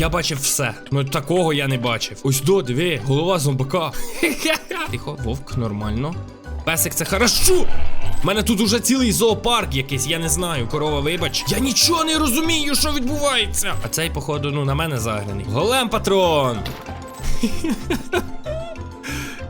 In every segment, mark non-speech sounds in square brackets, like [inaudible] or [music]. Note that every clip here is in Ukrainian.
Я бачив все. Ну такого я не бачив. Ось до, диви, голова зомбака. [laughs] Тихо, вовк, нормально. Песик, це хорошо. У мене тут уже цілий зоопарк якийсь, я не знаю. Корова, вибач. Я нічого не розумію, що відбувається. А цей, походу, ну на мене заграний. Голем патрон. [laughs]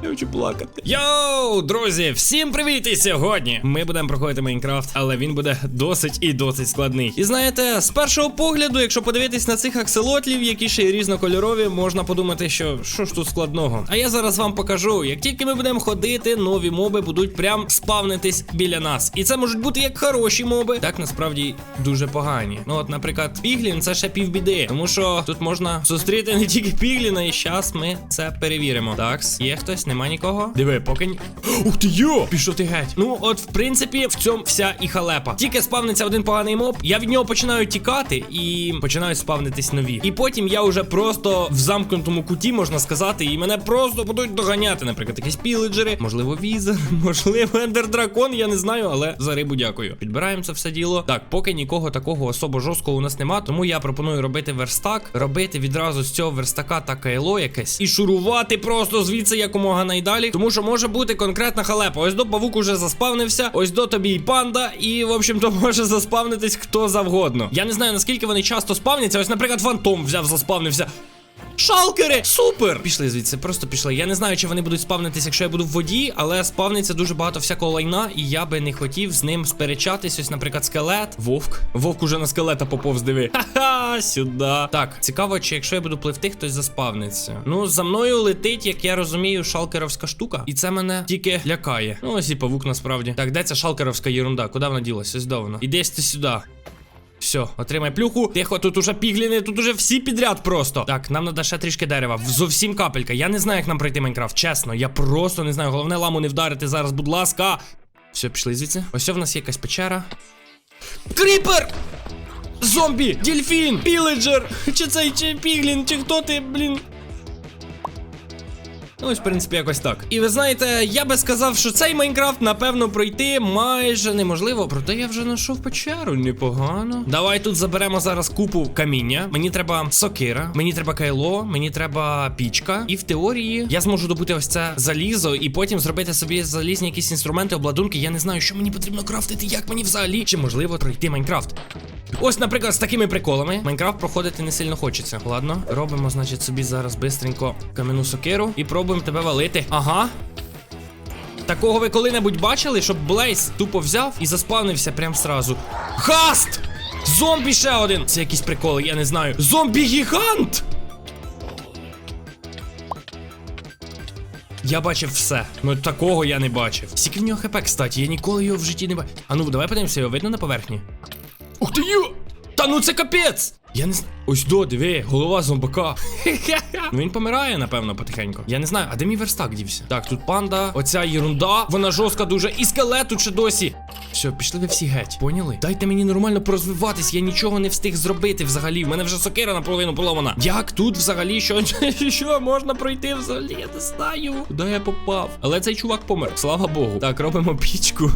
Я хочу плакати. Йоу, друзі, всім привіт! І сьогодні ми будемо проходити Майнкрафт, але він буде досить і досить складний. І знаєте, з першого погляду, якщо подивитись на цих акселотлів, які ще й різнокольорові, можна подумати, що що ж тут складного. А я зараз вам покажу, як тільки ми будемо ходити, нові моби будуть прям спавнитись біля нас. І це можуть бути як хороші моби, так насправді дуже погані. Ну, от, наприклад, Піглін це ще півбіди, тому що тут можна зустріти не тільки Пігліна, і зараз ми це перевіримо. Так, є хтось, нема нікого. Диви, поки ні. Ух ти йо! Пішов ти геть. Ну, от, в принципі, в цьому вся і халепа. Тільки спавниться один поганий моб, я від нього починаю тікати і починають спавнитись нові. І потім я вже просто в замкнутому куті, можна сказати, і мене просто будуть доганяти. Наприклад, якісь піледжери, можливо, візер, [laughs] можливо, ендердракон, я не знаю, але за рибу дякую. Підбираємо це все діло. Так, поки нікого такого особо жорсткого у нас нема, тому я пропоную робити верстак, робити відразу з цього верстака та кайло якесь і шурувати просто звідси якомога найдалі. Тому що може бути конкретна халепа. Ось до павук уже заспавнився, ось до тобі і панда, і в общем-то [laughs] може заспавнитись хто завгодно. Я не знаю наскільки вони часто спавняться. Ось, наприклад, фантом взяв, заспавнився. Шалкери! Супер! Пішли звідси, просто пішли. Я не знаю, чи вони будуть спавнитись, якщо я буду в воді, але спавниться дуже багато всякого лайна, і я би не хотів з ним сперечатись. Ось, наприклад, скелет. Вовк. Вовк уже на скелета поповз диви. [laughs] Ха-ха, сюди. Так, цікаво, чи якщо я буду пливти, хтось заспавниться. Ну, за мною летить, як я розумію, шалкеровська штука. І це мене тільки лякає. Ну, ось і павук насправді. Так, де ця шалкеровська єрунда? Куди вона ділась? Ось давно. Ідесь ти сюди. Все, отримай плюху. Тихо, тут уже пігліни, тут уже всі підряд просто. Так, нам треба ще трішки дерева. Зовсім капелька. Я не знаю, як нам пройти Майнкрафт. Чесно, я просто не знаю. Головне ламу не вдарити зараз, будь ласка. Все, пішли звідси. Ось в нас є якась печера. Кріпер! Зомбі! Дельфін! Піледжер! Чи цей, чи піглін, чи хто ти, блін? Ну, ось, в принципі, якось так. І ви знаєте, я би сказав, що цей Майнкрафт, напевно, пройти майже неможливо. Проте я вже знайшов печеру, непогано. Давай тут заберемо зараз купу каміння. Мені треба сокира, мені треба кайло, мені треба пічка. І в теорії я зможу добути ось це залізо і потім зробити собі залізні якісь інструменти, обладунки. Я не знаю, що мені потрібно крафтити, як мені взагалі. Чи можливо пройти Майнкрафт. Ось, наприклад, з такими приколами Майнкрафт проходити не сильно хочеться. Ладно, робимо, значить, собі зараз бистренько кам'яну сокиру і пробуємо тебе валити. Ага. Такого ви коли-небудь бачили, щоб Блейз тупо взяв і заспавнився прям сразу. Хаст! Зомбі ще один! Це якісь приколи, я не знаю. Зомбі-гігант! Я бачив все. Ну такого я не бачив. Скільки в нього хп, кстати, я ніколи його в житті не бачив. А ну давай подивимося, його видно на поверхні. Ух ти йо! Та ну це капець! Я не знаю. Ось до, диви, голова зомбака. [laughs] ну він помирає, напевно, потихеньку. Я не знаю, а де мій верстак дівся? Так, тут панда, оця єрунда, вона жорстка дуже. І скелет тут ще досі. Все, пішли ви всі геть. Поняли? Дайте мені нормально порозвиватись, я нічого не встиг зробити взагалі. В мене вже сокира наполовину поломана. Як тут взагалі що, [laughs] що можна пройти взагалі? Я не знаю. Куди я попав? Але цей чувак помер. Слава Богу. Так, робимо пічку.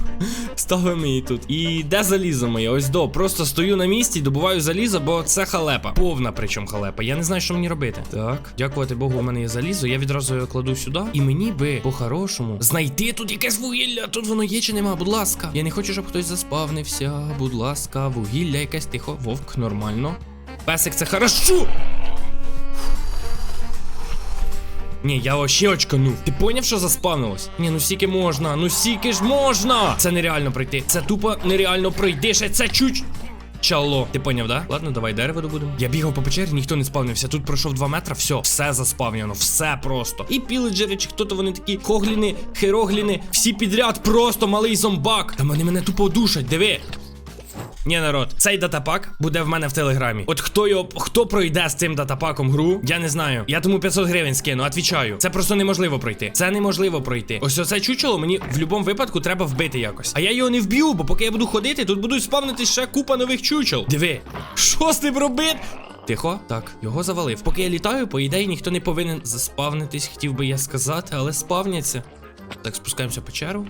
Ставимо її тут. І де залізо моє? Ось до. Просто стою на місці, добуваю залізо, бо це халепа. Повна причому халепа. Я не знаю, що мені робити. Так, дякувати Богу, у мене є залізо. Я відразу його кладу сюди. І мені би по-хорошому знайти тут якесь вугілля. Тут воно є чи нема, будь ласка. Я не хочу, щоб хтось заспавнився. Будь ласка, вугілля якесь тихо. Вовк, нормально. Песик, це хорошо. Ні, я вообще очканув. Ти поняв, що заспавнилось? Ні, ну сіки можна, ну сіки ж можна! Це нереально пройти. Це тупо нереально пройти. Ще це чуть. Чало, ти поняв, да? Ладно, давай дерево добудемо. Я бігав по печері, ніхто не спавнився. Тут пройшов 2 метри, все, все заспавнено, все просто. І піледжери, чи хто то вони такі хогліни, херогліни, всі підряд, просто малий зомбак. Та вони мене тупо душать, диви. Ні, народ, цей датапак буде в мене в телеграмі. От хто його хто пройде з цим датапаком гру, я не знаю. Я тому 500 гривень скину, отвічаю. Це просто неможливо пройти. Це неможливо пройти. Ось оце чучело мені в будь-якому випадку треба вбити якось. А я його не вб'ю, бо поки я буду ходити, тут будуть спавнити ще купа нових чучел. Диви, що з ним робити? Тихо, так, його завалив. Поки я літаю, по ідеї ніхто не повинен заспавнитись, хотів би я сказати, але спавняться. Так, спускаємося в печеру.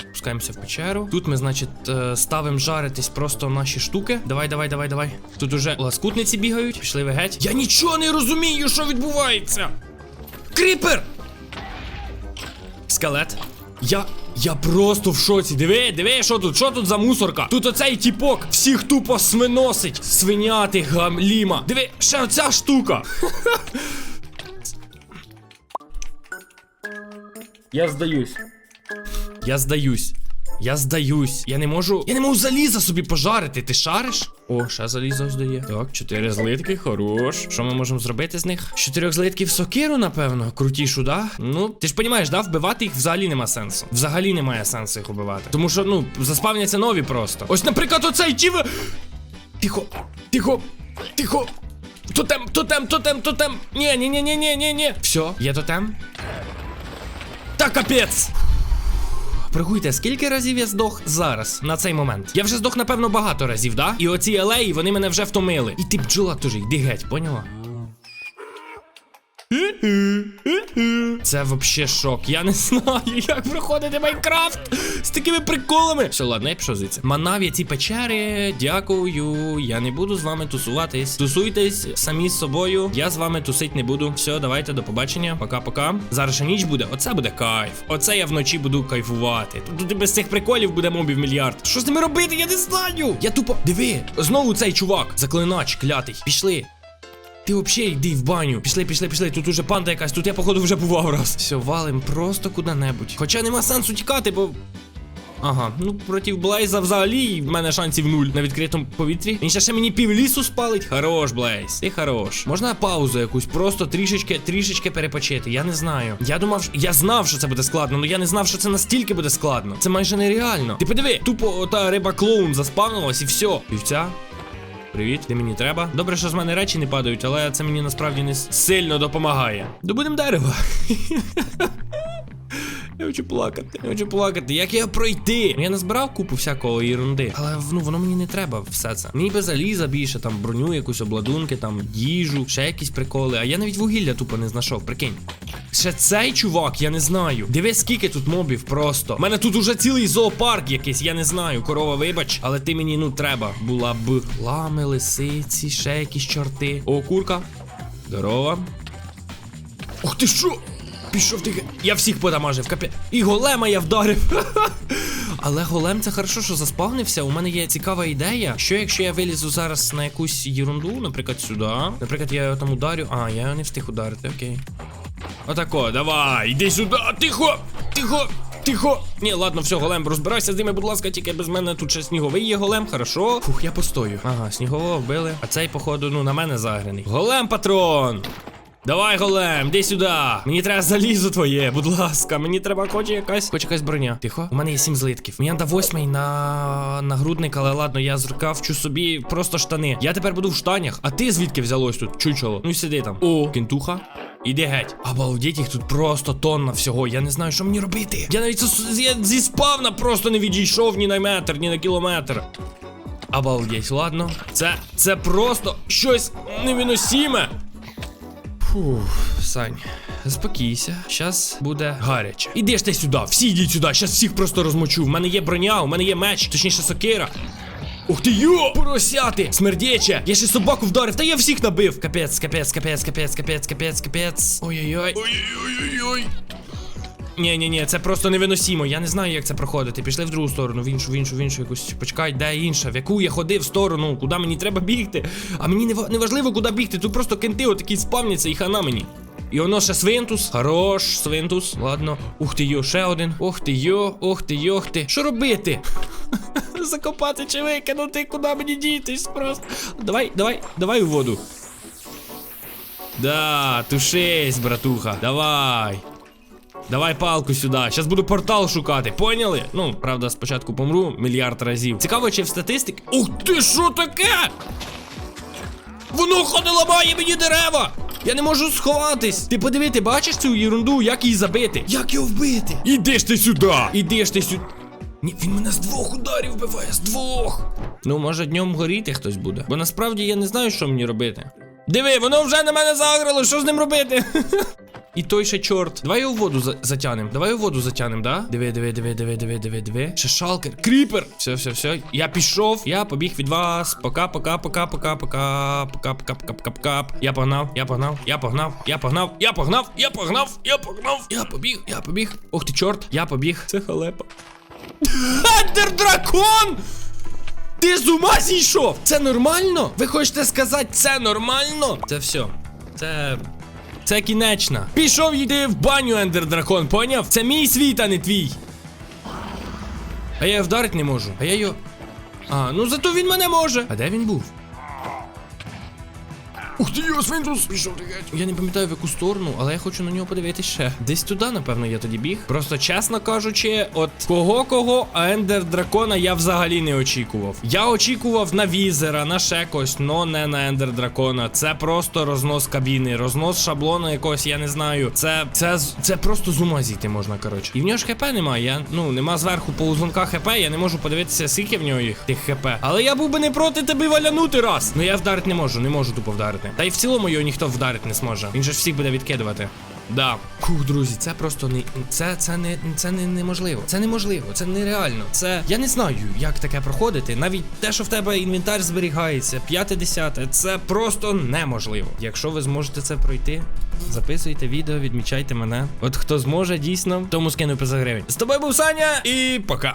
Спускаємося в печеру. Тут ми, значить, е, ставимо жаритись просто наші штуки. Давай, давай, давай, давай. Тут уже ласкутниці бігають. Пішли ви геть. Я нічого не розумію, що відбувається. Кріпер! Скелет. Я. Я просто в шоці. Диви, диви, що тут? Що тут за мусорка? Тут оцей тіпок всіх тупо свиносить. Свиняти гамліма. Диви, ще оця штука. Я здаюсь. Я здаюсь. Я здаюсь. Я не можу. Я не можу заліза собі пожарити. Ти шариш? О, ще залізо здає. Так, чотири злитки, хорош. Що ми можемо зробити з них? З чотирьох злитків сокиру, напевно. Крутішу, да? Ну, ти ж розумієш, да? Вбивати їх взагалі нема сенсу. Взагалі немає сенсу їх убивати. Тому що, ну, заспавняться нові просто. Ось, наприклад, оцей чів. Тихо, тихо, тихо. Тотем, тотем, тотем, тотем. Ні, ні, ні, ні, ні, ні, ні. Все, є тотем. Та капець! Пригуйте, скільки разів я здох зараз, на цей момент. Я вже здох, напевно, багато разів, да? І оці алеї, вони мене вже втомили. І ти бджола теж, йди геть, поняла? Це вообще шок. Я не знаю, [laughs] як проходити Майнкрафт з такими приколами. Все, ладно, я пішов звідси. Манаві ці печери, дякую. Я не буду з вами тусуватись. Тусуйтесь самі з собою. Я з вами тусить не буду. Все, давайте, до побачення. Пока-пока. Зараз ще ніч буде. Оце буде кайф. Оце я вночі буду кайфувати. Тут без цих приколів буде мобів мільярд. Що з ними робити? Я не знаю. Я тупо. Диви, знову цей чувак, заклинач, клятий. Пішли. Ти взагалі йди в баню. Пішли, пішли, пішли. Тут уже панда якась, тут я, походу, вже бував раз. Все, валим просто куди-небудь. Хоча нема сенсу тікати, бо. Ага, ну проти Блейза взагалі в мене шансів нуль на відкритому повітрі. Він ще ще мені пів лісу спалить. Хорош, Блейз, ти хорош. Можна паузу якусь, просто трішечки, трішечки перепочити. Я не знаю. Я думав, я знав, що це буде складно, але я не знав, що це настільки буде складно. Це майже нереально. Ти подиви, тупо ота риба клоун заспавнилась і все. Півця. Привіт, ти мені треба. Добре, що з мене речі не падають, але це мені насправді не сильно допомагає. Добудемо дерева. [laughs] Я хочу плакати, я хочу плакати. Як я пройти? Я назбирав купу всякого ерунди, але ну воно мені не треба все це. Мені би заліза більше, там броню, якусь обладунки, там їжу, ще якісь приколи. А я навіть вугілля тупо не знайшов, прикинь. Ще цей чувак, я не знаю. Дивись, скільки тут мобів просто. У мене тут уже цілий зоопарк якийсь, я не знаю. Корова, вибач, але ти мені ну треба була б. Лами, лисиці, ще якісь чорти. О, курка. Здорова. Ух ти що? Пішов ти. Я всіх подамажив, капець. І голема я вдарив. [laughs] Але голем це хорошо, що заспавнився. У мене є цікава ідея. Що якщо я вилізу зараз на якусь ерунду, наприклад, сюди. Наприклад, я його там ударю. А, я не встиг ударити, окей. Отако, давай, йди сюди, тихо, тихо, тихо. Ні, ладно, все, голем, розбирайся з ними, будь ласка, тільки без мене тут ще сніговий є голем, хорошо. Фух, я постою. Ага, снігового вбили. А цей, походу, ну на мене заграний. Голем, патрон! Давай, голем, йди сюди. Мені треба залізо твоє, будь ласка. Мені треба хоч якась, хоч якась броня. Тихо. У мене є сім злитків. Мені треба восьмий на нагрудник, але ладно, я зрукавчу собі просто штани. Я тепер буду в штанях. А ти звідки взялось тут? Чучело. Ну і сиди там. О, кентуха. Іди геть. Обалдеть, їх тут просто тонна всього. Я не знаю, що мені робити. Я навіть зі- спавна просто не відійшов ні на метр, ні на кілометр. Обалдеть, ладно. Це, це просто щось невиносіме. Фух, Сань, заспокійся, щас буде гаряче. Іди ж ти сюди, всі йдіть сюди, зараз всіх просто розмочу. В мене є броня, у мене є меч, точніше сокира. Ух ти йо! Поросяти! Смердече! Я ще собаку вдарив, та я всіх набив! Капець, капець, капець, капець, капець, капець, капець. Ой-ой-ой. Ой-ой-ой. Ні, ні, ні, це просто невиносимо. Я не знаю, як це проходити. Пішли в другу сторону, в іншу, в іншу, в іншу якусь. Почекай, де інша? В яку я ходив в сторону, куди мені треба бігти? А мені не, важливо, куди бігти. Тут просто кенти отакі спавняться і хана мені. І воно ще свинтус. Хорош, свинтус. Ладно. Ух ти йо, ще один. Ох ти йо, ох ти йох ти. Що робити? [laughs] Закопати чи викинути, куди мені дітись просто. Давай, давай, давай у воду. Да, тушись, братуха. Давай. Давай палку сюди. Щас буду портал шукати, поняли? Ну, правда, спочатку помру мільярд разів. Цікаво, чи в статистик. Ух ти, що таке? Воно ходить ламає мені дерева! Я не можу сховатись. Ти подиви, ти бачиш цю ерунду, як її забити? Як його вбити? Іди ж ти сюди! Іди ж ти сюди. Ні, він мене з двох ударів вбиває, з двох. Ну, може, днем горіти хтось буде. Бо насправді я не знаю, що мені робити. Диви, воно вже на мене заграло, що з ним робити? [laughs] І той ще чорт. Давай в воду за затянем. Давай його в воду затянем, да? Диви, диви, диви, диви, диви, диви, диви. Ще шалкер. Кріпер. Все, все, все. Я пішов. Я побіг від вас. Пока, пока, пока, пока, пока. Пока, пока, пока, пока, пока. Я погнав, я погнав, я погнав, я погнав, я погнав, я погнав, я погнав. Я побіг, я побіг. Ох ти, чорт, я побіг. Це халепа. Ендер дракон! Ти з ума зійшов? Це нормально? Ви хочете сказати, це нормально? Це все. Це. Це кінечна. Пішов йди в баню, Ендер Дракон, поняв? Це мій світ, а не твій. А я його вдарити не можу. А я його. А, ну зато він мене може. А де він був? Ух ти, його свинтус пішов геть. Я не пам'ятаю в яку сторону, але я хочу на нього подивитися ще. Десь туди, напевно, я тоді біг. Просто чесно кажучи, от кого кого, а ендер дракона я взагалі не очікував. Я очікував на візера, на ще когось, но не на ендер дракона. Це просто рознос кабіни, рознос шаблону якогось, я не знаю. Це це, це просто з ума зійти можна, коротше. І в нього ж хп немає. Я, ну, нема зверху ползунка хп, я не можу подивитися, скільки в нього їх тих хп. Але я був би не проти тебе валянути раз. Ну я вдарити не можу, не можу тупо вдарити. Та й в цілому його ніхто вдарити не зможе. Він же ж всіх буде відкидувати. Да. Фух, друзі, це просто не це, це не це не неможливо. Це неможливо, це нереально. Це я не знаю, як таке проходити. Навіть те, що в тебе інвентар зберігається, п'яте десяте, це просто неможливо. Якщо ви зможете це пройти, записуйте відео, відмічайте мене. От хто зможе, дійсно, тому скину 500 гривень. З тобою був Саня і пока.